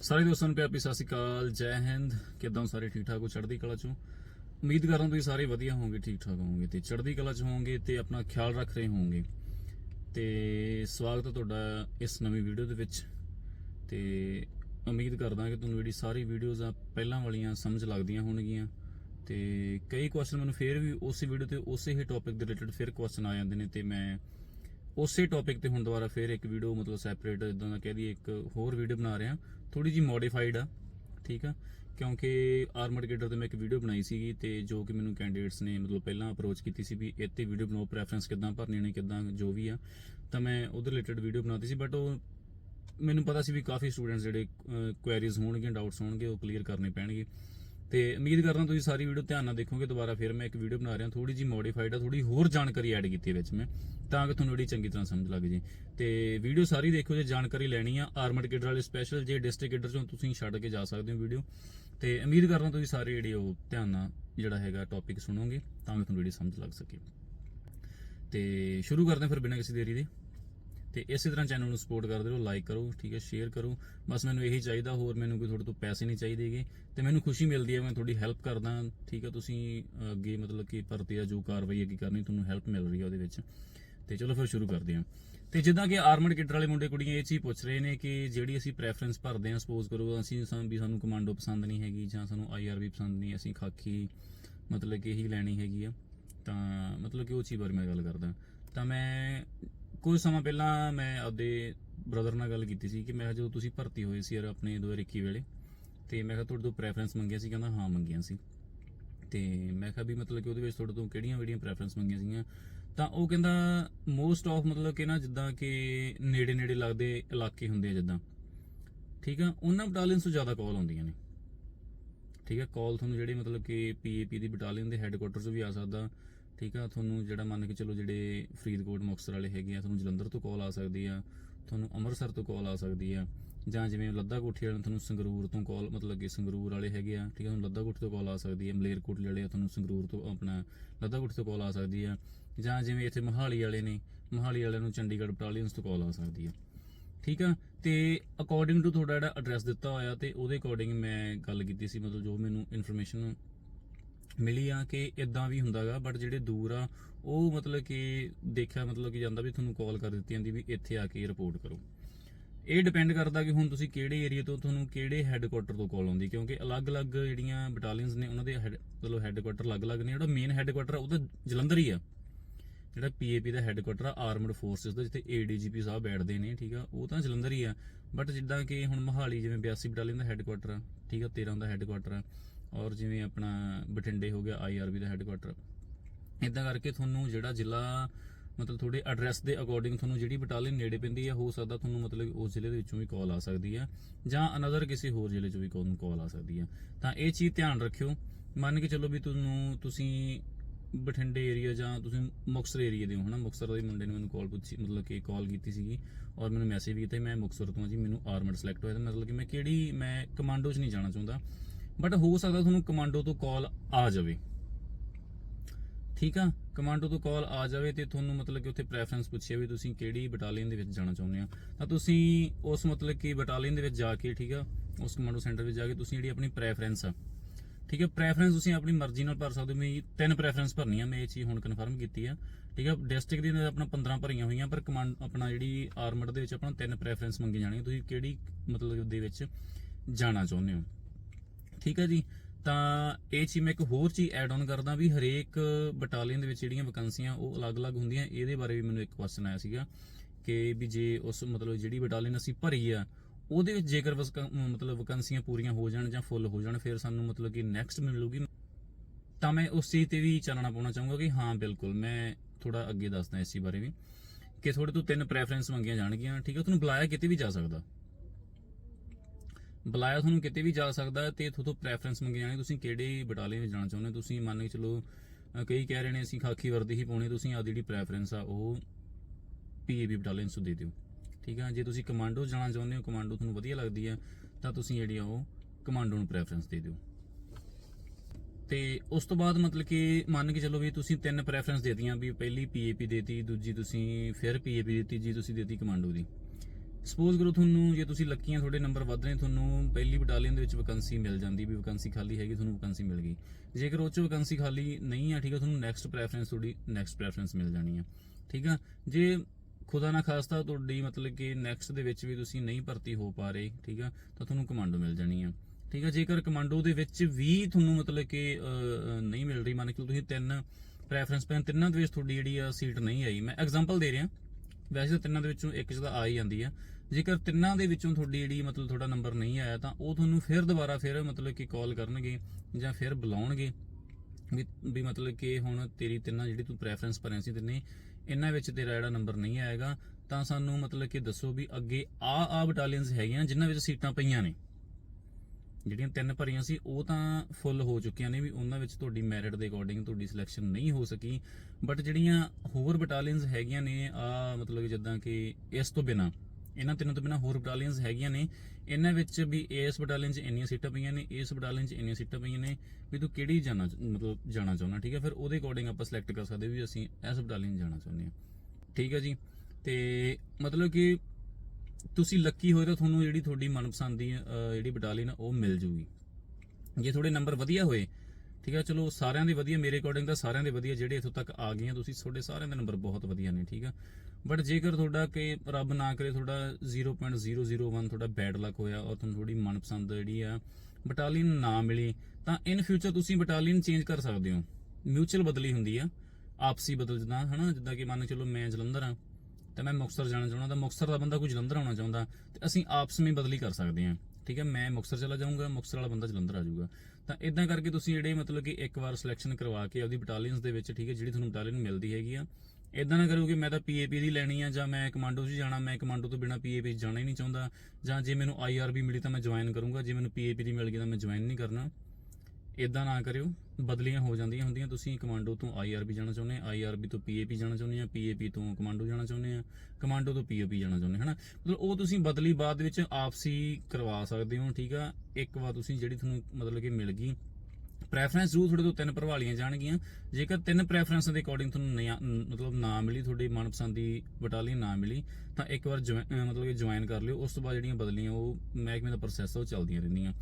ਸਾਰੇ ਦੋਸਤਾਂ ਨੂੰ ਪਿਆਰ ਭਰੀ ਸਤਿ ਸ਼੍ਰੀ ਅਕਾਲ, ਜੈ ਹਿੰਦ। ਕਿਦਾਂ ਸਾਰੇ? ਠੀਕ ਠਾਕ ਹੋ? ਚੜ੍ਹਦੀ ਕਲਾ ਚੋਂ? ਉਮੀਦ ਕਰਦਾ ਤੁਸੀਂ ਸਾਰੇ ਵਧੀਆ ਹੋਵੋਗੇ ਠੀਕ ਠਾਕ ਹੋਵੋਗੇ ਤੇ ਚੜ੍ਹਦੀ ਕਲਾ ਚ ਹੋਵੋਗੇ ਤੇ ਆਪਣਾ ਖਿਆਲ ਰੱਖ ਰਹੇ ਹੋਵੋਗੇ। ਤੇ ਸਵਾਗਤ ਹੈ ਤੁਹਾਡਾ ਇਸ ਨਵੀਂ ਵੀਡੀਓ ਦੇ ਵਿੱਚ। ਤੇ ਉਮੀਦ ਕਰਦਾ ਕਿ ਤੁਹਾਨੂੰ ਜਿਹੜੀ ਸਾਰੀ ਵੀਡੀਓਜ਼ ਆ ਪਹਿਲਾਂ ਵਾਲੀਆਂ ਸਮਝ ਲੱਗਦੀਆਂ ਹੋਣਗੀਆਂ। ਤੇ ਕਈ ਕੁਐਸਚਨ ਮੈਨੂੰ ਫੇਰ ਵੀ ਉਸੇ ਵੀਡੀਓ ਤੇ ਉਸੇ ਹੀ ਟੌਪਿਕ ਦੇ ਰਿਲੇਟਡ ਫਿਰ ਕੁਐਸਚਨ ਆ ਜਾਂਦੇ ਨੇ ਤੇ ਮੈਂ ਉਸੇ ਟੌਪਿਕ ਤੇ ਹੁਣ ਦੁਬਾਰਾ ਫੇਰ ਇੱਕ ਵੀਡੀਓ ਮਤਲਬ ਸੈਪਰੇਟ ਇਦਾਂ ਦਾ ਕਹਿ ਦਈਏ ਇੱਕ ਹੋਰ ਵੀਡੀਓ ਬਣਾ ਰਿਹਾ। ਥੋੜੀ ਜੀ ਮੋਡੀਫਾਈਡ ਆ, ਠੀਕ ਆ? ਕਿਉਂਕਿ ਆਰਮਡ ਗੇਡਰ ਤੇ ਮੈਂ ਇੱਕ ਵੀਡੀਓ ਬਣਾਈ ਸੀਗੀ ਤੇ ਜੋ ਕਿ ਮੈਨੂੰ ਕੈਂਡੀਡੇਟਸ ਨੇ ਮਤਲਬ ਪਹਿਲਾਂ ਅਪਰੋਚ ਕੀਤੀ ਸੀ ਵੀ ਇੱਥੇ ਵੀਡੀਓ ਬਣਾਓ ਪ੍ਰੈਫਰੈਂਸ ਕਿੱਦਾਂ ਭਰਨੀ ਨੇ ਕਿੱਦਾਂ ਜੋ ਵੀ ਆ। ਤਾਂ ਮੈਂ ਉਹਦੇ ਰਿਲੇਟਡ ਵੀਡੀਓ ਬਣਾਤੀ ਸੀ ਬਟ ਉਹ ਮੈਨੂੰ ਪਤਾ ਸੀ ਵੀ ਕਾਫੀ ਸਟੂਡੈਂਟਸ ਜਿਹੜੇ ਕੁਐਰੀਜ਼ ਹੋਣਗੀਆਂ ਡਾਊਟਸ ਹੋਣਗੇ, ਉਹ ਕਲੀਅਰ ਕਰਨੇ ਪੈਣਗੇ। ਤੇ ਉਮੀਦ ਕਰਦਾ ਤੁਸੀਂ ਸਾਰੀ ਵੀਡੀਓ ਧਿਆਨ ਨਾਲ ਦੇਖੋਗੇ, ਦੁਬਾਰਾ ਫਿਰ ਮੈਂ ਇੱਕ ਵੀਡੀਓ ਬਣਾ ਰਿਹਾ ਥੋੜੀ ਜੀ ਮੋਡੀਫਾਈਡ ਆ ਥੋੜੀ ਹੋਰ ਜਾਣਕਾਰੀ ਐਡ ਕੀਤੀ ਹੈ ਵਿੱਚ ਮੈਂ, ਤਾਂ ਕਿ ਤੁਹਾਨੂੰ ਜਿਹੜੀ ਚੰਗੀ ਤਰ੍ਹਾਂ ਸਮਝ ਲੱਗ ਜੇ। ਤੇ ਵੀਡੀਓ ਸਾਰੀ ਦੇਖੋ, ਜੇ ਜਾਣਕਾਰੀ ਲੈਣੀ ਆ ਆਰਮਡ ਕਿਡਰ ਵਾਲੇ ਸਪੈਸ਼ਲ ਜੇ ਡਿਸਟ੍ਰਿਕਟ ਕਿਡਰ ਚੋਂ ਤੁਸੀਂ ਛੱਡ ਕੇ ਜਾ ਸਕਦੇ ਹੋ ਵੀਡੀਓ ਤੇ ਉਮੀਦ ਕਰਦਾ ਤੁਸੀਂ ਸਾਰੇ ਜਿਹੜੀ ਉਹ ਧਿਆਨ ਨਾਲ ਜਿਹੜਾ ਹੈਗਾ ਟੌਪਿਕ ਸੁਣੋਗੇ, ਤਾਂ ਕਿ ਤੁਹਾਨੂੰ ਜਿਹੜੀ ਸਮਝ ਲੱਗ ਸਕੇ। ਤੇ ਸ਼ੁਰੂ ਕਰਦੇ ਹਾਂ ਫਿਰ ਬਿਨਾਂ ਕਿਸੇ ਦੇਰੀ ਦੇ। ਤੇ ਇਸੇ ਤਰ੍ਹਾਂ ਚੈਨਲ ਨੂੰ ਸਪੋਰਟ ਕਰਦੇ ਰਹੋ ਲਾਈਕ ਕਰੋ, ਠੀਕ ਹੈ ਸ਼ੇਅਰ ਕਰੋ। ਬਸ ਮੈਨੂੰ ਇਹੀ ਚਾਹੀਦਾ, ਹੋਰ ਮੈਨੂੰ ਕੋਈ ਤੁਹਾਡੇ ਤੋਂ ਪੈਸੇ ਨਹੀਂ ਚਾਹੀਦੇਗੇ ਤੇ ਮੈਨੂੰ ਖੁਸ਼ੀ ਮਿਲਦੀ ਹੈ, ਮੈਂ ਤੁਹਾਡੀ ਹੈਲਪ ਕਰਦਾ, ਠੀਕ ਹੈ, ਤੁਸੀਂ ਅੱਗੇ ਮਤਲਬ ਕਿ ਭਰਤੀ ਆ ਜੋ ਕਾਰਵਾਈ ਅੱਗੇ ਕਰਨੀ, ਤੁਹਾਨੂੰ ਹੈਲਪ ਮਿਲ ਰਹੀ ਹੈ ਉਹਦੇ ਵਿੱਚ। ਤੇ ਚਲੋ ਫਿਰ ਸ਼ੁਰੂ ਕਰਦੇ ਹਾਂ। ਤੇ ਜਿੱਦਾਂ ਕਿ ਆਰਮਡ ਕਿਡਰ ਵਾਲੇ ਮੁੰਡੇ ਕੁੜੀਆਂ ਇਹ ਚੀਜ਼ ਪੁੱਛ ਰਹੇ ਨੇ ਕਿ ਜਿਹੜੀ ਅਸੀਂ ਪ੍ਰੈਫਰੈਂਸ ਭਰਦੇ ਹਾਂ ਸਪੋਜ਼ ਕਰੋ ਅਸੀਂ ਸਾਨੂੰ ਵੀ ਸਾਨੂੰ ਕਮਾਂਡੋ ਪਸੰਦ ਨਹੀਂ ਹੈਗੀ ਜਾਂ ਸਾਨੂੰ ਆਈਆਰਬੀ ਪਸੰਦ ਨਹੀਂ, ਅਸੀਂ ਖਾਕੀ ਮਤਲਬ ਕਿ ਇਹੀ ਲੈਣੀ ਹੈਗੀ ਆ, ਤਾਂ ਮਤਲਬ ਕਿ ਉਹ ਚੀਜ਼ ਬਾਰੇ ਮੈਂ ਗੱਲ ਕਰਦਾ। ਤਾਂ ਮੈਂ ਕੁਝ ਸਮਾਂ ਪਹਿਲਾਂ ਮੈਂ ਆਪਦੇ ਬ੍ਰਦਰ ਨਾਲ ਗੱਲ ਕੀਤੀ ਸੀ ਕਿ ਮੈਂ ਕਿਹਾ ਜਦੋਂ ਤੁਸੀਂ ਭਰਤੀ ਹੋਏ ਸੀ ਯਾਰ ਆਪਣੇ 2021 ਵੇਲੇ, ਤੇ ਮੈਂ ਕਿਹਾ ਤੁਹਾਡੇ ਤੋਂ ਪ੍ਰੈਫਰੈਂਸ ਮੰਗਿਆ ਸੀ, ਕਹਿੰਦਾ ਹਾਂ ਮੰਗੀਆਂ ਸੀ। ਤੇ ਮੈਂ ਕਿਹਾ ਵੀ ਮਤਲਬ ਕਿ ਉਹਦੇ ਵਿੱਚ ਤੁਹਾਡੇ ਤੋਂ ਕਿਹੜੀਆਂ ਕਿਹੜੀਆਂ ਪ੍ਰੈਫਰੈਂਸ ਮੰਗੀਆਂ ਸੀਗੀਆਂ? ਤਾਂ ਉਹ ਕਹਿੰਦਾ ਮੋਸਟ ਆਫ ਮਤਲਬ ਕਿ ਨਾ ਜਿੱਦਾਂ ਕਿ ਨੇੜੇ ਨੇੜੇ ਲੱਗਦੇ ਇਲਾਕੇ ਹੁੰਦੇ ਆ ਜਿੱਦਾਂ। ਠੀਕ ਆ? ਉਹਨਾਂ ਬਟਾਲੀਅਨ ਤੋਂ ਜ਼ਿਆਦਾ ਕਾਲ ਆਉਂਦੀਆਂ ਨੇ। ਠੀਕ ਆ? ਕਾਲ ਤੁਹਾਨੂੰ ਜਿਹੜੇ ਮਤਲਬ ਕਿ ਪੀਏਪੀ ਦੀ ਬਟਾਲੀਅਨ ਦੇ ਹੈੱਡਕੁਆਟਰ ਤੋਂ ਵੀ ਆ ਸਕਦਾ। ਠੀਕ ਆ, ਤੁਹਾਨੂੰ ਜਿਹੜਾ ਮੰਨ ਕੇ ਚਲੋ ਜਿਹੜੇ ਫਰੀਦਕੋਟ ਮੁਕਤਸਰ ਵਾਲੇ ਹੈਗੇ ਆ, ਤੁਹਾਨੂੰ ਜਲੰਧਰ ਤੋਂ ਕਾਲ ਆ ਸਕਦੀ ਆ, ਤੁਹਾਨੂੰ ਅੰਮ੍ਰਿਤਸਰ ਤੋਂ ਕਾਲ ਆ ਸਕਦੀ ਆ, ਜਾਂ ਜਿਵੇਂ ਲੱਦਾ ਕੋਠੀ ਵਾਲਿਆਂ ਨੂੰ ਤੁਹਾਨੂੰ ਸੰਗਰੂਰ ਤੋਂ ਕਾਲ ਮਤਲਬ ਕਿ ਸੰਗਰੂਰ ਵਾਲੇ ਹੈਗੇ ਆ, ਠੀਕ ਆ, ਤੁਹਾਨੂੰ ਲੱਦਾ ਕੋਠੀ ਤੋਂ ਕਾਲ ਆ ਸਕਦੀ ਹੈ ਮਲੇਰਕੋਟ ਵਾਲੇ ਆ, ਤੁਹਾਨੂੰ ਸੰਗਰੂਰ ਤੋਂ ਆਪਣਾ ਲੱਦਾ ਕੋਠੀ ਤੋਂ ਕਾਲ ਆ ਸਕਦੀ ਆ, ਜਾਂ ਜਿਵੇਂ ਇੱਥੇ ਮੋਹਾਲੀ ਵਾਲੇ ਨੇ, ਮੋਹਾਲੀ ਵਾਲਿਆਂ ਨੂੰ ਚੰਡੀਗੜ੍ਹ ਬਟਾਲੀਅਨਸ ਤੋਂ ਕਾਲ ਆ ਸਕਦੀ ਆ। ਠੀਕ ਆ, ਤੇ ਅਕੋਰਡਿੰਗ ਟੂ ਤੁਹਾਡਾ ਜਿਹੜਾ ਐਡਰੈਸ ਦਿੱਤਾ ਹੋਇਆ, ਤੇ ਉਹਦੇ ਅਕੋਰਡਿੰਗ ਮੈਂ ਗੱਲ ਕੀਤੀ ਸੀ, ਮਤਲਬ ਜੋ ਮੈਨੂੰ ਇਨਫੋਰਮੇਸ਼ਨ ਮਿਲੀ ਆ ਕਿ ਇਦਾਂ ਵੀ ਹੁੰਦਾਗਾ ਬਟ ਜਿਹੜੇ ਦੂਰ ਆ, ਉਹ ਮਤਲਬ ਕਿ ਦੇਖਿਆ ਮਤਲਬ ਕਿ ਜਾਂਦਾ ਵੀ ਤੁਹਾਨੂੰ ਕਾਲ ਕਰ ਦਿੱਤੀ ਜਾਂਦੀ ਵੀ ਇੱਥੇ ਆ ਕੇ ਰਿਪੋਰਟ ਕਰੋ। ਇਹ ਡਿਪੈਂਡ ਕਰਦਾ ਕਿ ਹੁਣ ਤੁਸੀਂ ਕਿਹੜੇ ਏਰੀਆ ਤੋਂ, ਤੁਹਾਨੂੰ ਕਿਹੜੇ ਹੈੱਡਕੁਆਟਰ ਤੋਂ ਕਾਲ ਆਉਂਦੀ, ਕਿਉਂਕਿ ਅਲੱਗ-ਅਲੱਗ ਜਿਹੜੀਆਂ ਬਟਾਲੀਅਨਸ ਨੇ, ਉਹਨਾਂ ਦੇ head- ਮਤਲਬ ਹੈੱਡਕੁਆਟਰ ਅਲੱਗ-ਅਲੱਗ ਨੇ, ਜਿਹੜਾ ਮੇਨ ਹੈੱਡਕੁਆਟਰ ਆ, ਉਹ ਤਾਂ ਜਲੰਧਰ ਹੀ ਆ। ਜਿਹੜਾ ਪੀਏਪੀ ਦਾ ਹੈੱਡਕੁਆਟਰ ਆ ਆਰਮਡ ਫੋਰਸਸ ਦਾ, ਜਿੱਥੇ ਏਡੀਜੀਪੀ ਸਾਹਿਬ ਬੈਠਦੇ ਨੇ, ਠੀਕ ਆ, ਉਹ ਤਾਂ ਜਲੰਧਰ ਹੀ ਆ। ਬਟ ਜਿੱਦਾਂ ਕਿ ਹੁਣ ਮੋਹਾਲੀ, ਜਿਵੇਂ 82 ਬਟਾਲੀਅਨ ਦਾ ਹੈੱਡਕੁਆਟਰ ਆ, ਠੀਕ ਆ 13 ਦਾ ਹੈੱਡਕੁਆਟਰ ਆ ਔਰ ਜਿਵੇਂ ਆਪਣਾ ਬਠਿੰਡੇ ਹੋ ਗਿਆ ਆਈਆਰਬੀ ਦਾ ਹੈੱਡਕੁਆਟਰ ਇਦਾਂ ਕਰਕੇ ਤੁਹਾਨੂੰ ਜਿਹੜਾ ਜ਼ਿਲ੍ਹਾ, ਮਤਲਬ ਤੁਹਾਡੇ ਐਡਰੈਸ ਦੇ ਅਕੋਰਡਿੰਗ ਤੁਹਾਨੂੰ ਜਿਹੜੀ ਬਟਾਲੀਅਨ ਨੇੜੇ ਪੈਂਦੀ ਹੈ ਹੋ ਸਕਦਾ ਤੁਹਾਨੂੰ ਮਤਲਬ ਉਸ ਜ਼ਿਲ੍ਹੇ ਦੇ ਵਿੱਚੋਂ ਵੀ ਕਾਲ ਆ ਸਕਦੀ ਹੈ ਜਾਂ ਅਨਦਰ ਕਿਸੇ ਹੋਰ ਜ਼ਿਲ੍ਹੇ ਚੋਂ ਵੀ ਤੁਹਾਨੂੰ ਕਾਲ ਆ ਸਕਦੀ ਹੈ ਤਾਂ ਇਹ ਚੀਜ਼ ਧਿਆਨ ਰੱਖਿਓ। ਮੰਨ ਕੇ ਚੱਲੋ ਵੀ ਤੁਹਾਨੂੰ, ਤੁਸੀਂ ਬਠਿੰਡੇ ਏਰੀਆ ਜਾਂ ਤੁਸੀਂ ਮੁਕਤਸਰ ਏਰੀਆ ਦੇ ਹੋ, ਹਨਾ? ਮੁਕਤਸਰ ਦੇ ਮੁੰਡੇ ਨੇ ਮੈਨੂੰ ਕਾਲ ਪੁੱਛੀ, ਮਤਲਬ ਕਿ ਕਾਲ ਕੀਤੀ ਸੀਗੀ, ਔਰ ਮੈਨੂੰ ਮੈਸੇਜ ਵੀ ਕੀਤਾ, ਮੈਂ ਮੁਕਤਸਰ ਤੋਂ ਹਾਂ ਜੀ, ਮੈਨੂੰ ਆਰਮਡ ਸਿਲੈਕਟ ਹੋਇਆ। ਤਾਂ ਮਤਲਬ ਕਿ ਮੈਂ ਕਿਹੜੀ, ਮੈਂ ਕਮਾਂਡੋ 'ਚ ਨਹੀਂ ਜਾਣਾ ਚਾਹੁੰਦਾ। ਬਟ ਹੋ ਸਕਦਾ ਤੁਹਾਨੂੰ ਕਮਾਂਡੋ ਤੋਂ ਕਾਲ ਆ ਜਾਵੇ। ਠੀਕ ਆ? ਕਮਾਂਡੋ ਤੋਂ ਕਾਲ ਆ ਜਾਵੇ ਤੇ ਤੁਹਾਨੂੰ ਮਤਲਬ ਕਿ ਉੱਥੇ ਪ੍ਰੈਫਰੈਂਸ ਪੁੱਛਿਆ ਵੀ ਤੁਸੀਂ ਕਿਹੜੀ ਬਟਾਲੀਅਨ ਦੇ ਵਿੱਚ ਜਾਣਾ ਚਾਹੁੰਦੇ ਆ ਤਾਂ ਤੁਸੀਂ ਉਸ ਮਤਲਬ ਕਿ ਬਟਾਲੀਅਨ ਦੇ ਵਿੱਚ ਜਾ ਕੇ, ਠੀਕ ਆ? ਉਸ ਕਮਾਂਡੋ ਸੈਂਟਰ ਵਿੱਚ ਜਾ ਕੇ ਤੁਸੀਂ ਜਿਹੜੀ ਆਪਣੀ ਪ੍ਰੈਫਰੈਂਸ ਆ, ਠੀਕ ਹੈ ਪ੍ਰੈਫਰੈਂਸ ਤੁਸੀਂ ਆਪਣੀ ਮਰਜ਼ੀ ਨਾਲ ਭਰ ਸਕਦੇ ਹੋ। ਮੈਂ ਤਿੰਨ ਪ੍ਰੈਫਰੈਂਸ ਭਰਨੀਆਂ, ਮੈਂ ਇਹ ਚੀਜ਼ ਹੁਣ ਕਨਫਰਮ ਕੀਤੀ ਆ। ਠੀਕ ਹੈ ਡਿਸਟ੍ਰਿਕਟ ਦੀ ਆਪਣਾ 15 ਭਰੀਆਂ ਹੋਈਆਂ, ਪਰ ਕਮਾਂਡ ਆਪਣਾ ਜਿਹੜੀ ਆਰਮਡ ਦੇ ਵਿੱਚ ਆਪਣਾ ਤਿੰਨ ਪ੍ਰੈਫਰੈਂਸ ਮੰਗੀ ਜਾਣੀਆਂ ਤੁਸੀਂ ਕਿਹੜੀ ਮਤਲਬ ਦੇ ਵਿੱਚ ਜਾਣਾ ਚਾਹੁੰਦੇ ਹੋ? ਠੀਕ ਹੈ ਜੀ? ਤਾਂ ਇਹ ਚੀਜ਼ ਮੈਂ ਇੱਕ ਹੋਰ ਚੀਜ਼ ਐਡ ਆਨ ਕਰਦਾ ਵੀ ਹਰੇਕ ਬਟਾਲੀਅਨ ਦੇ ਵਿੱਚ ਜਿਹੜੀਆਂ ਵੈਕੈਂਸੀਆਂ ਉਹ ਅਲੱਗ-ਅਲੱਗ ਹੁੰਦੀਆਂ। ਇਹਦੇ ਬਾਰੇ ਵੀ ਮੈਨੂੰ ਇੱਕ ਕੁਐਸਚਨ ਆਇਆ ਸੀਗਾ ਕਿ ਵੀ ਜੇ ਉਸ ਮਤਲਬ ਜਿਹੜੀ ਬਟਾਲੀਅਨ ਅਸੀਂ ਭਰੀ ਆ, ਉਹਦੇ ਵਿੱਚ ਜੇਕਰ ਵਸਕ- ਮਤਲਬ ਵੈਕੈਂਸੀਆਂ ਪੂਰੀਆਂ ਹੋ ਜਾਣ ਜਾਂ ਫੁੱਲ ਹੋ ਜਾਣ, ਫਿਰ ਸਾਨੂੰ ਮਤਲਬ ਕਿ ਨੈਕਸਟ ਮਿਲੂਗੀ। ਤਾਂ ਮੈਂ ਉਸ ਚੀਜ਼ ਤੇ ਵੀ ਚਾਨਣਾ ਪਾਉਣਾ ਚਾਹੂੰਗਾ ਕਿ ਹਾਂ, ਬਿਲਕੁਲ, ਮੈਂ ਥੋੜਾ ਅੱਗੇ ਦੱਸਦਾ ਇਸ ਚੀਜ਼ ਬਾਰੇ ਵੀ ਕਿ ਤੁਹਾਡੇ ਤੋਂ ਤਿੰਨ ਪ੍ਰੈਫਰੈਂਸ ਮੰਗੀਆਂ ਜਾਣਗੀਆਂ, ਠੀਕ ਹੈ? ਤੁਹਾਨੂੰ ਬੁਲਾਇਆ ਕਿਤੇ ਵੀ ਜਾ ਸਕਦਾ। ਬੁਲਾਇਆ ਤੁਹਾਨੂੰ ਕਿਤੇ ਵੀ ਜਾ ਸਕਦਾ ਹੈ ਤੇ ਤੁਹਾਡੇ ਤੋਂ ਪ੍ਰੈਫਰੈਂਸ ਮੰਗੀ ਜਾਣੀ ਤੁਸੀਂ ਕਿਹੜੇ ਬਟਾਲੀਅਨ ਵਿੱਚ ਜਾਣਾ ਚਾਹੁੰਦੇ ਹੋ? ਤੁਸੀਂ ਮੰਨ ਕੇ ਚਲੋ ਕਈ ਕਹਿ ਰਹੇ ਨੇ ਅਸੀਂ ਖਾਕੀ ਵਰਦੀ ਹੀ ਪਾਉਣੀ, ਤੁਸੀਂ ਆਹ ਜਿਹੜੀ ਪ੍ਰੈਫਰੈਂਸ ਆ ਉਹ ਪੀਏਬੀ ਬਟਾਲੀਅਨ ਤੋਂ ਦੇ ਦਿਓ। ਠੀਕ ਆ? ਜੇ ਤੁਸੀਂ ਕਮਾਂਡੋ ਜਾਣਾ ਚਾਹੁੰਦੇ ਹੋ, ਕਮਾਂਡੋ ਤੁਹਾਨੂੰ ਵਧੀਆ ਲੱਗਦੀ ਹੈ ਤਾਂ ਤੁਸੀਂ ਜਿਹੜੀ ਆ ਉਹ ਕਮਾਂਡੋ ਨੂੰ ਪ੍ਰੈਫਰੈਂਸ ਦੇ ਦਿਓ। ਤੇ ਉਸ ਤੋਂ ਬਾਅਦ ਮਤਲਬ ਕਿ ਮੰਨ ਕੇ ਚੱਲੋ ਵੀ ਤੁਸੀਂ ਤਿੰਨ ਪ੍ਰੈਫਰੈਂਸ ਦੇਤੀਆਂ, ਵੀ ਪਹਿਲੀ ਪੀਏਪੀ ਦੇਤੀ, ਦੂਜੀ ਤੁਸੀਂ ਫਿਰ ਪੀਏਪੀ ਦੇਤੀ ਜੀ ਤੁਸੀਂ ਦੇਤੀ ਕਮਾਂਡੋ ਦੀ। ਸਪੋਜ਼ ਕਰੋ ਤੁਹਾਨੂੰ ਜੇ ਤੁਸੀਂ ਲੱਕੀਆਂ ਤੁਹਾਡੇ ਨੰਬਰ ਵੱਧ ਰਹੇ, ਤੁਹਾਨੂੰ ਪਹਿਲੀ ਬਟਾਲੀਅਨ ਦੇ ਵਿੱਚ ਵੈਕੈਂਸੀ ਮਿਲ ਜਾਂਦੀ ਵੀ ਵੈਕੈਂਸੀ ਖਾਲੀ ਹੈਗੀ, ਤੁਹਾਨੂੰ ਵੈਕੈਂਸੀ ਮਿਲ ਗਈ। ਜੇਕਰ ਉਹ ਚ ਵੈਕੈਂਸੀ ਖਾਲੀ ਨਹੀਂ ਆ, ਠੀਕ ਆ, ਤੁਹਾਨੂੰ ਨੈਕਸਟ ਪ੍ਰੈਫਰੈਂਸ ਤੁਹਾਡੀ ਨੈਕਸਟ ਪ੍ਰੈਫਰੈਂਸ ਮਿਲ ਜਾਣੀ ਆ। ਠੀਕ ਆ? ਜੇ ਖੁਦਾ ਨਾ ਖਾਸਤਾ ਤੁਹਾਡੀ ਮਤਲਬ ਕਿ ਨੈਕਸਟ ਦੇ ਵਿੱਚ ਵੀ ਤੁਸੀਂ ਨਹੀਂ ਭਰਤੀ ਹੋ ਪਾ ਰਹੇ, ਠੀਕ ਆ, ਤਾਂ ਤੁਹਾਨੂੰ ਕਮਾਂਡੋ ਮਿਲ ਜਾਣੀ ਆ। ਠੀਕ ਆ? ਜੇਕਰ ਕਮਾਂਡੋ ਦੇ ਵਿੱਚ ਵੀ ਤੁਹਾਨੂੰ ਮਤਲਬ ਕਿ ਨਹੀਂ ਮਿਲ ਰਹੀ, ਮੰਨ ਕੇ ਤੁਸੀਂ ਤਿੰਨ ਪ੍ਰੈਫਰੈਂਸ ਪੈਨ ਤਿੰਨਾਂ ਦੇ ਵਿੱਚ ਤੁਹਾਡੀ ਜਿਹੜੀ ਆ ਸੀਟ ਨਹੀਂ ਆਈ, ਮੈਂ ਐਗਜ਼ਾਮਪਲ ਦੇ ਰਿਹਾ। ਵੈਸੇ ਤਾਂ ਤਿੰਨਾਂ ਦੇ ਵਿੱਚੋਂ ਇੱਕ 'ਚ ਤਾਂ ਆ ਹੀ ਜਾਂਦੀ ਆ। ਜੇਕਰ ਤਿੰਨਾਂ ਦੇ ਵਿੱਚੋਂ ਤੁਹਾਡੀ ਜਿਹੜੀ ਮਤਲਬ ਤੁਹਾਡਾ ਨੰਬਰ ਨਹੀਂ ਆਇਆ, ਤਾਂ ਉਹ ਤੁਹਾਨੂੰ ਫਿਰ ਦੁਬਾਰਾ ਫਿਰ ਮਤਲਬ ਕਿ ਕਾਲ ਕਰਨਗੇ ਜਾਂ ਫਿਰ ਬੁਲਾਉਣਗੇ ਵੀ ਵੀ ਮਤਲਬ ਕਿ ਹੁਣ ਤੇਰੀ ਤਿੰਨਾਂ ਜਿਹੜੀ ਤੂੰ ਪ੍ਰੈਫਰੈਂਸ ਭਰਿਆ ਸੀ ਤਿੰਨੇ, ਇਹਨਾਂ ਵਿੱਚ ਤੇਰਾ ਜਿਹੜਾ ਨੰਬਰ ਨਹੀਂ ਆਏਗਾ, ਤਾਂ ਸਾਨੂੰ ਮਤਲਬ ਕਿ ਦੱਸੋ ਵੀ ਅੱਗੇ ਆ ਆ ਬਟਾਲੀਅਨਸ ਹੈਗੀਆਂ, ਜਿਨ੍ਹਾਂ ਵਿੱਚ ਸੀਟਾਂ ਪਈਆਂ ਨੇ। ਜਿਹੜੀਆਂ ਤਿੰਨ ਭਰੀਆਂ ਸੀ, ਉਹ ਤਾਂ ਫੁੱਲ ਹੋ ਚੁੱਕੀਆਂ ਨੇ ਵੀ, ਉਹਨਾਂ ਵਿੱਚ ਤੁਹਾਡੀ ਮੈਰਿਟ ਦੇ ਅਕੋਰਡਿੰਗ ਤੁਹਾਡੀ ਸਿਲੈਕਸ਼ਨ ਨਹੀਂ ਹੋ ਸਕੀ। ਬਟ ਜਿਹੜੀਆਂ ਹੋਰ ਬਟਾਲੀਅਨਸ ਹੈਗੀਆਂ ਨੇ, ਆ ਮਤਲਬ ਜਿੱਦਾਂ ਕਿ ਇਸ ਤੋਂ ਬਿਨਾ, ਇਹਨਾਂ ਤਿੰਨਾਂ ਤੋਂ ਬਿਨਾ ਹੋਰ ਬਟਾਲੀਅਨਸ ਹੈਗੀਆਂ ਨੇ, ਇਹਨਾਂ ਵਿੱਚ ਵੀ ਇਸ ਬਟਾਲੀਅਨ 'ਚ ਇੰਨੀਆਂ ਸੀਟਾਂ ਪਈਆਂ ਨੇ, ਇਸ ਬਟਾਲੀਅਨ 'ਚ ਇੰਨੀਆਂ ਸੀਟਾਂ ਪਈਆਂ ਨੇ, ਵੀ ਤੂੰ ਕਿਹੜੀ ਜਾਣਾ ਮਤਲਬ ਜਾਣਾ ਚਾਹੁੰਦਾ, ਠੀਕ ਹੈ? ਫਿਰ ਉਹਦੇ ਅਕੋਰਡਿੰਗ ਆਪਾਂ ਸਿਲੈਕਟ ਕਰ ਸਕਦੇ ਵੀ ਅਸੀਂ ਇਸ ਬਟਾਲੀਅਨ ਜਾਣਾ ਚਾਹੁੰਦੇ ਹਾਂ। ਠੀਕ ਹੈ ਜੀ? ਤੇ ਮਤਲਬ ਕਿ ਤੁਸੀਂ ਲੱਕੀ ਹੋਏ ਤਾਂ ਤੁਹਾਨੂੰ ਜਿਹੜੀ ਤੁਹਾਡੀ ਮਨਪਸੰਦ ਦੀ ਜਿਹੜੀ ਬਟਾਲੀਅਨ ਆ, ਉਹ ਮਿਲ ਜੂਗੀ। ਜੇ ਤੁਹਾਡੇ ਨੰਬਰ ਵਧੀਆ ਹੋਏ, ਠੀਕ ਹੈ ਚਲੋ ਸਾਰਿਆਂ ਦੇ ਵਧੀਆ, ਮੇਰੇ ਅਕੋਰਡਿੰਗ ਤਾਂ ਸਾਰਿਆਂ ਦੇ ਵਧੀਆ, ਜਿਹੜੇ ਇੱਥੋਂ ਤੱਕ ਆ ਗਏ ਆ ਤੁਸੀਂ ਤੁਹਾਡੇ ਸਾਰਿਆਂ ਦੇ ਨੰਬਰ ਬਹੁਤ ਵਧੀਆ ਨੇ, ਠੀਕ ਆ। ਬਟ ਜੇਕਰ ਤੁਹਾਡਾ ਕਿ ਰੱਬ ਨਾ ਕਰੇ, ਤੁਹਾਡਾ 0.001 ਤੁਹਾਡਾ ਬੈਡ ਲੱਕ ਹੋਇਆ ਔਰ ਤੁਹਾਨੂੰ ਤੁਹਾਡੀ ਮਨਪਸੰਦ ਜਿਹੜੀ ਆ ਬਟਾਲੀਅਨ ਨਾ ਮਿਲੀ, ਤਾਂ ਇਨ ਫਿਊਚਰ ਤੁਸੀਂ ਬਟਾਲੀਅਨ ਚੇਂਜ ਕਰ ਸਕਦੇ ਹੋ। ਮਿਊਚੁਅਲ ਬਦਲੀ ਹੁੰਦੀ ਆ, ਆਪਸੀ ਬਦਲ ਜਿੱਦਾਂ ਹਨਾ, ਜਿੱਦਾਂ ਕਿ ਮੰਨ ਚਲੋ ਮੈਂ ਜਲੰਧਰ ਆ ਤੇ ਮੈਂ ਮੁਕਤਸਰ ਜਾਣਾ ਚਾਹੁੰਦਾ ਤਾਂ ਮੁਕਤਸਰ ਦਾ ਬੰਦਾ ਕੋਈ ਜਲੰਧਰ ਆਉਣਾ ਚਾਹੁੰਦਾ ਤੇ ਅਸੀਂ ਆਪਸ ਵਿੱਚ ਬਦਲੀ ਕਰ ਸਕਦੇ ਹਾਂ। ਠੀਕ ਹੈ, ਮੈਂ ਮੁਕਤਸਰ ਚਲਾ ਜਾਊਂਗਾ, ਮੁਕਤਸਰ ਵਾਲਾ ਬੰਦਾ ਜਲੰਧਰ ਆ ਜਾਊਗਾ। ਤਾਂ ਇਦਾਂ ਕਰਕੇ ਤੁਸੀਂ ਜਿਹੜੇ ਮਤਲਬ ਕਿ ਇੱਕ ਵਾਰ ਸਿਲੈਕਸ਼ਨ ਕਰਵਾ ਕੇ ਆਪਦੀ ਬਟਾਲੀਅਨਸ ਦੇ ਵਿੱਚ, ਠੀਕ ਹੈ, ਜਿਹੜੀ ਤੁਹਾਨੂੰ ਬਟਾਲੀਅਨ ਮਿਲਦੀ ਹੈਗੀ ਆ ਇਦਾਂ ਨਾ ਕਰੋ ਕਿ ਮੈਂ ਤਾਂ ਪੀਏਪੀ ਦੀ ਲੈਣੀ ਆ ਜਾਂ ਮੈਂ ਕਮਾਂਡੋ 'ਚ ਜਾਣਾ, ਮੈਂ ਕਮਾਂਡੋ ਤੋਂ ਬਿਨਾ ਪੀਏਪੀ 'ਚ ਜਾਣਾ ਹੀ ਨਹੀਂ ਚਾਹੁੰਦਾ। ਜਾਂ ਜੇ ਮੈਨੂੰ ਆਈਆਰਬੀ ਮਿਲੀ ਤਾਂ ਮੈਂ ਜੁਆਇਨ ਕਰੂੰਗਾ, ਜੇ ਮੈਨੂੰ ਪੀਏਪੀ ਦੀ ਮਿਲ ਗਈ ਤਾਂ ਮੈਂ ਜੁਆਇਨ ਨਹੀਂ ਕਰਨਾ। ਇਦਾਂ ਨਾ ਕਰਿਓ, ਬਦਲੀਆਂ ਹੋ ਜਾਂਦੀਆਂ ਹੁੰਦੀਆਂ। ਤੁਸੀਂ ਕਮਾਂਡੋ ਤੋਂ ਆਈਆਰਬੀ ਜਾਣਾ ਚਾਹੁੰਦੇ ਆ ਆਈਆਰਬੀ ਤੋਂ ਪੀਏਪੀ ਜਾਣਾ ਚਾਹੁੰਦੇ ਆ ਪੀਏਪੀ ਤੋਂ ਕਮਾਂਡੋ ਜਾਣਾ ਚਾਹੁੰਦੇ ਆ, ਕਮਾਂਡੋ ਤੋਂ ਪੀਏਪੀ ਜਾਣਾ ਚਾਹੁੰਦੇ ਹਨਾ? ਮਤਲਬ ਉਹ ਤੁਸੀਂ ਬਦਲੀ ਬਾਅਦ ਵਿੱਚ ਆਪਸੀ ਕਰਵਾ ਸਕਦੇ ਹੋ, ਠੀਕ ਆ? ਇੱਕ ਵਾਰ ਤੁਸੀਂ ਜਿਹੜੀ ਤੁਹਾਨੂੰ ਮਤਲਬ ਕਿ ਮਿਲ ਗਈ ਪ੍ਰੈਫਰੈਂਸ ਜ਼ਰੂਰ ਤੁਹਾਡੇ ਤੋਂ ਤਿੰਨ ਭਰਵਾਲੀਆਂ ਜਾਣਗੀਆਂ। ਜੇਕਰ ਤਿੰਨ ਪ੍ਰੈਫਰੈਂਸ ਦੇ ਅਕੋਰਡਿੰਗ ਤੁਹਾਨੂੰ ਨਿਆ- ਮਤਲਬ ਨਾ ਮਿਲੀ, ਤੁਹਾਡੀ ਮਨਪਸੰਦ ਦੀ ਬਟਾਲੀਅਨ ਨਾ ਮਿਲੀ, ਤਾਂ ਇੱਕ ਵਾਰ ਜੁਆ- ਮਤਲਬ ਕਿ ਜੁਆਇਨ ਕਰ ਲਿਓ। ਉਸ ਤੋਂ ਬਾਅਦ ਜਿਹੜੀਆਂ ਬਦਲੀਆਂ, ਉਹ ਮਹਿਕਮੇ ਦਾ ਪ੍ਰੋਸੈਸ ਉਹ ਚੱਲਦੀਆਂ ਰਹਿੰਦੀਆਂ।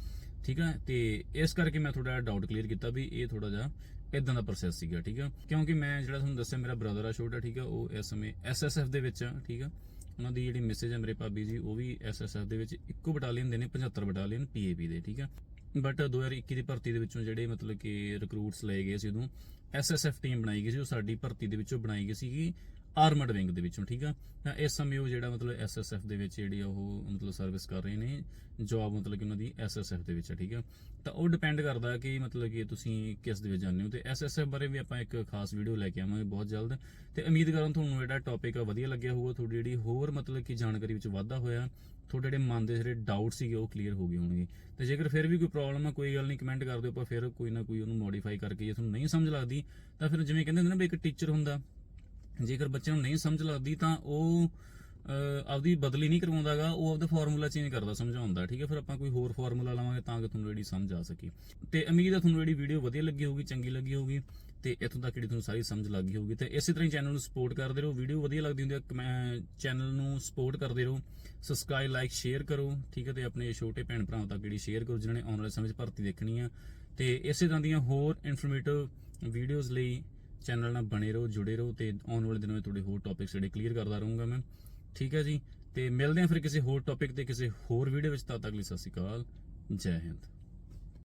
ਠੀਕ ਹੈ? ਤੇ ਇਸ ਕਰਕੇ ਮੈਂ ਥੋੜਾ ਡਾਊਟ ਕਲੀਅਰ ਕੀਤਾ ਵੀ ਇਹ ਥੋੜਾ ਜਿਹਾ ਇਦਾਂ ਦਾ ਪ੍ਰੋਸੈਸ ਸੀਗਾ, ਠੀਕ ਹੈ? ਕਿਉਂਕਿ ਮੈਂ ਜਿਹੜਾ ਤੁਹਾਨੂੰ ਦੱਸਿਆ, ਮੇਰਾ ਬ੍ਰਦਰ ਆ ਛੋਟਾ, ਠੀਕ ਹੈ? ਉਹ ਇਸ ਸਮੇਂ ਐਸਐਸਐਫ ਦੇ ਵਿੱਚ ਆ, ਠੀਕ ਹੈ? ਉਹਨਾਂ ਦੀ ਜਿਹੜੀ ਮੈਸੇਜ ਹੈ ਮੇਰੇ ਭਾਬੀ ਜੀ, ਉਹ ਵੀ ਐਸਐਸਐਫ ਦੇ ਵਿੱਚ ਇੱਕੋ ਬਟਾਲੀਅਨ ਦੇ ਨੇ 75 ਬਟਾਲੀਅਨ ਪੀਏਪੀ ਦੇ, ਠੀਕ ਹੈ? ਬਟ 2021 ਦੀ ਭਰਤੀ ਦੇ ਵਿੱਚੋਂ ਜਿਹੜੇ ਮਤਲਬ ਕਿ ਰਿਕਰੂਟਸ ਲਏ ਗਏ ਸੀ ਉਦੋਂ ਐਸਐਸਐਫ ਟੀਮ ਬਣਾਈ ਗਈ ਸੀ, ਉਹ ਸਾਡੀ ਭਰਤੀ ਦੇ ਵਿੱਚੋਂ ਬਣਾਈ ਗਈ ਸੀਗੀ। ਆਰਮਡ ਵਿੰਗ ਦੇ ਵਿੱਚੋਂ, ਠੀਕ ਆ? ਤਾਂ ਇਸ ਸਮੇਂ ਉਹ ਜਿਹੜਾ ਮਤਲਬ ਐਸਐਸਐਫ ਦੇ ਵਿੱਚ ਜਿਹੜੀ ਆ ਉਹ ਮਤਲਬ ਸਰਵਿਸ ਕਰ ਰਹੇ ਨੇ ਜੌਬ ਮਤਲਬ ਕਿ ਉਹਨਾਂ ਦੀ ਐਸਐਸਐਫ ਦੇ ਵਿੱਚ ਆ, ਠੀਕ ਆ? ਤਾਂ ਉਹ ਡਿਪੈਂਡ ਕਰਦਾ ਕਿ ਮਤਲਬ ਕਿ ਤੁਸੀਂ ਕਿਸ ਦੇ ਵਿੱਚ ਜਾਂਦੇ ਹੋ। ਤੇ ਐਸਐਸਐਫ ਬਾਰੇ ਵੀ ਆਪਾਂ ਇੱਕ ਖਾਸ ਵੀਡੀਓ ਲੈ ਕੇ ਆਵਾਂਗੇ ਬਹੁਤ ਜਲਦ। ਤੇ ਉਮੀਦ ਕਰਾਂ ਤੁਹਾਨੂੰ ਜਿਹੜਾ ਟੌਪਿਕ ਆ ਵਧੀਆ ਲੱਗਿਆ ਹੋਊਗਾ। ਤੁਹਾਡੀ ਜਿਹੜੀ ਹੋਰ ਮਤਲਬ ਕਿ ਜਾਣਕਾਰੀ ਵਿੱਚ ਵਾਧਾ ਹੋਇਆ, ਤੁਹਾਡੇ ਜਿਹੜੇ ਮਨ ਦੇ ਜਿਹੜੇ ਡਾਊਟ ਸੀਗੇ ਉਹ ਕਲੀਅਰ ਹੋ ਗਏ ਹੋਣਗੇ। ਤੇ ਜੇਕਰ ਫਿਰ ਵੀ ਕੋਈ ਪ੍ਰੋਬਲਮ ਆ, ਕੋਈ ਗੱਲ ਨਹੀਂ ਕਮੈਂਟ ਕਰ ਦਿਓ, ਆਪਾਂ ਫਿਰ ਕੋਈ ਨਾ ਕੋਈ ਉਹਨੂੰ ਮੋਡੀਫਾਈ ਕਰਕੇ ਜੇ ਤੁਹਾਨੂੰ ਨਹੀਂ ਸਮਝ ਲੱਗਦੀ, ਤਾਂ ਫਿਰ ਜਿਵੇਂ ਕਹਿੰਦੇ ਹੁੰਦੇ ਨਾ ਵੀ ਇੱਕ ਟੀਚਰ ਹੁੰਦਾ ਜੇਕਰ ਬੱਚਿਆਂ ਨੂੰ ਨਹੀਂ ਸਮਝ ਲੱਗਦੀ ਤਾਂ ਉਹ ਆਪਦੀ ਬਦਲੀ ਨਹੀਂ ਕਰਵਾਉਂਦਾਗਾ, ਉਹ ਆਪਦਾ ਫਾਰਮੂਲਾ ਚੇਂਜ ਕਰਦਾ, ਸਮਝਾਉਂਦਾ, ਠੀਕ ਹੈ? ਫਿਰ ਆਪਾਂ ਕੋਈ ਹੋਰ ਫਾਰਮੂਲਾ ਲਾਵਾਂਗੇ ਤਾਂ ਕਿ ਤੁਹਾਨੂੰ ਜਿਹੜੀ ਸਮਝ ਆ ਸਕੇ। ਤੇ ਉਮੀਦ ਹੈ ਤੁਹਾਨੂੰ ਜਿਹੜੀ ਵੀਡੀਓ ਵਧੀਆ ਲੱਗੀ ਹੋਊਗੀ, ਚੰਗੀ ਲੱਗੀ ਹੋਊਗੀ, ਤੇ ਇੱਥੋਂ ਤੱਕ ਜਿਹੜੀ ਤੁਹਾਨੂੰ ਸਾਰੀ ਸਮਝ ਲੱਗ ਗਈ ਹੋਊਗੀ। ਤੇ ਇਸੇ ਤਰ੍ਹਾਂ ਹੀ ਚੈਨਲ ਨੂੰ ਸਪੋਰਟ ਕਰਦੇ ਰਹੋ। ਵੀਡੀਓ ਵਧੀਆ ਲੱਗਦੀ ਹੁੰਦੀ ਹੈ ਚੈਨਲ ਨੂੰ ਸਪੋਰਟ ਕਰਦੇ ਰਹੋ। ਸਬਸਕ੍ਰਾਈਬ ਲਾਈਕ ਸ਼ੇਅਰ ਕਰੋ, ਠੀਕ ਹੈ? ਤੇ ਆਪਣੇ ਛੋਟੇ ਭੈਣ ਭਰਾਵਾਂ ਤੱਕ ਜਿਹੜੀ ਸ਼ੇਅਰ ਕਰੋ, ਜਿਨ੍ਹਾਂ ਨੇ ਆਉਣ ਵਾਲੇ ਸਮੇਂ 'ਚ ਭਰਤੀ ਦੇਖਣੀ ਆ। ਤੇ ਇਸੇ ਤਰ੍ਹਾਂ ਦੀਆਂ ਹੋਰ ਇਨਫੋਰਮੇਟਿਵ ਵੀਡੀਓਜ਼ ਲਈ ਚੈਨਲ ਨਾਲ ਬਣੇ ਰਹੋ, ਜੁੜੇ ਰਹੋ ਤੇ ਆਉਣ ਵਾਲੇ ਦਿਨਾਂ ਵਿੱਚ ਤੁਹਾਡੇ ਹੋਰ ਟੌਪਿਕਸ ਜਿਹੜੇ ਕਲੀਅਰ ਕਰਦਾ ਰਹੂੰਗਾ ਮੈਂ। ਠੀਕ ਹੈ ਜੀ? ਤੇ ਮਿਲਦੇ ਹਾਂ ਫਿਰ ਕਿਸੇ ਹੋਰ ਟੌਪਿਕ ਤੇ ਕਿਸੇ ਹੋਰ ਵੀਡੀਓ ਵਿੱਚ, ਤਦ ਤੱਕ ਲਈ ਸਤਿ ਸ਼੍ਰੀ ਅਕਾਲ, ਜੈ ਹਿੰਦ।